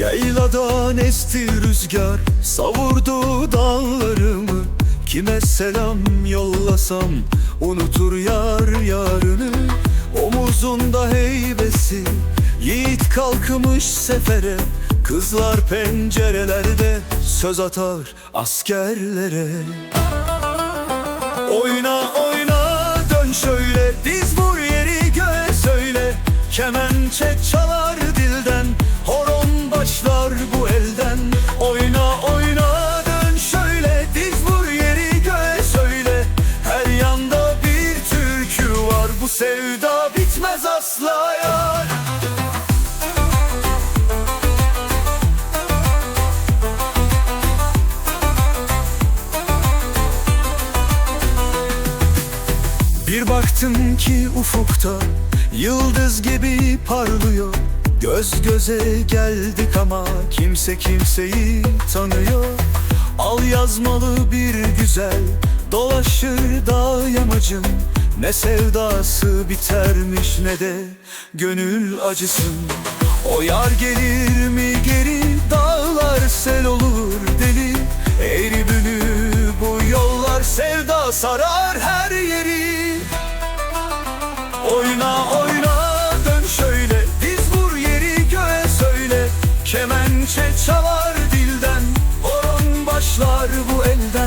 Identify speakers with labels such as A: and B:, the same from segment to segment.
A: Yayladan esti rüzgar Savurdu dağlarımı. Kime selam yollasam Unutur yar yarını. Omuzunda heybesi Yiğit kalkmış sefere. Kızlar pencerelerde Söz atar askerlere. Oyna oyna dön şöyle Diz vur yeri göğe söyle. Kemençe çalar Bir baktım ki ufukta Yıldız gibi parlıyor. Göz göze geldik ama Kimse kimseyi tanıyor. Al yazmalı bir güzel Dolaşır dağ yamacın Ne sevdası bitermiş ne de Gönül acısın. O yar gelir mi geri Dağlar sel olur deli. Eğri bülü bu yollar Sevda sarar her yeri. Oyna oyna dön şöyle Diz vur yeri göğe söyle. Kemençe çalar dilden Horon başlar bu elden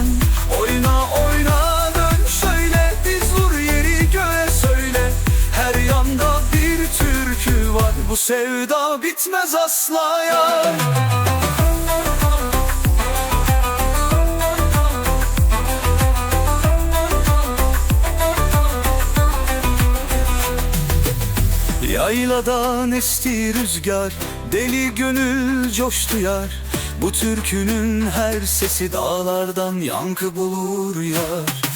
A: Bu sevda bitmez asla yar. Yayladan esti rüzgar Deli gönül coştu yar. Bu türkünün her sesi dağlardan yankı bulur yar